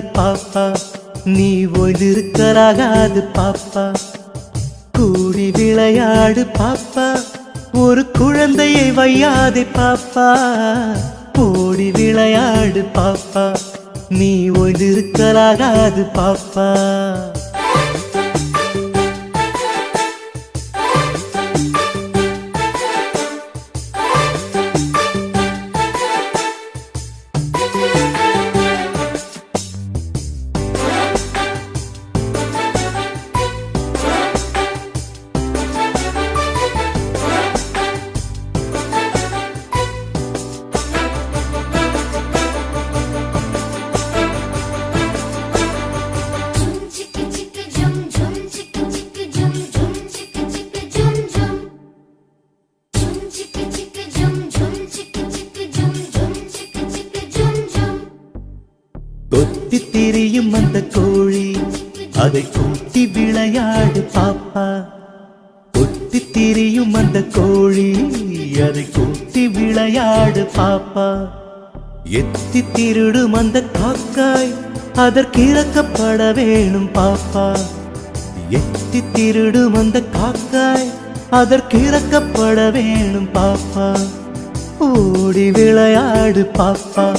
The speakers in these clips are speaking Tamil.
பாப்பா. நீ ஓய்ந்திருக்கலாகாது பாப்பா. கூடி விளையாடு பாப்பா. ஒரு குழந்தையை வையாதே பாப்பா. ஓடி விளையாடு பாப்பா. நீ ஓய்ந்திருக்கலாகாது பாப்பா. திரியும் அந்த கோழி. அதை கூட்டி விளையாடு பாப்பா. கொட்டி திரியும் அந்த கோழி. அதை கூட்டி விளையாடு பாப்பா. எத்தி திருடும் அந்த காக்காய். அதற்கிறக்கப்பட வேணும் பாப்பா. எத்தி திருடும் அந்த காக்காய். அதற்கிறக்கப்பட வேணும் பாப்பா. ஓடி விளையாடு பாப்பா.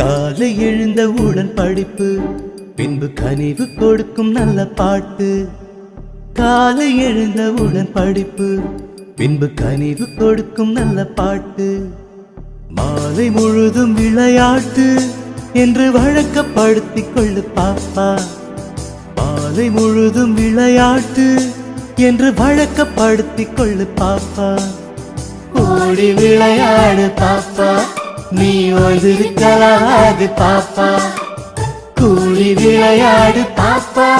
காலை எழுந்த எழுந்தவுடன் படிப்பு பின்பு கனிவு கொடுக்கும் நல்ல பாட்டு. காலை எழுந்த எழுந்தவுடன் படிப்பு பின்பு கனிவு கொடுக்கும் நல்ல பாட்டு. மாலை முழுதும் விளையாட்டு என்று வழக்கப்படுத்தி கொள்ளு பாப்பா. மாலை முழுதும் விளையாட்டு என்று வழக்கப்படுத்தி கொள்ளு பாப்பா. ஓடி விளையாடு பாப்பா. நீ ஓய்ந்திருக்கலாது பாப்பா. கூடி விளையாடு பாப்பா.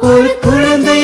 ஒரு குழந்தை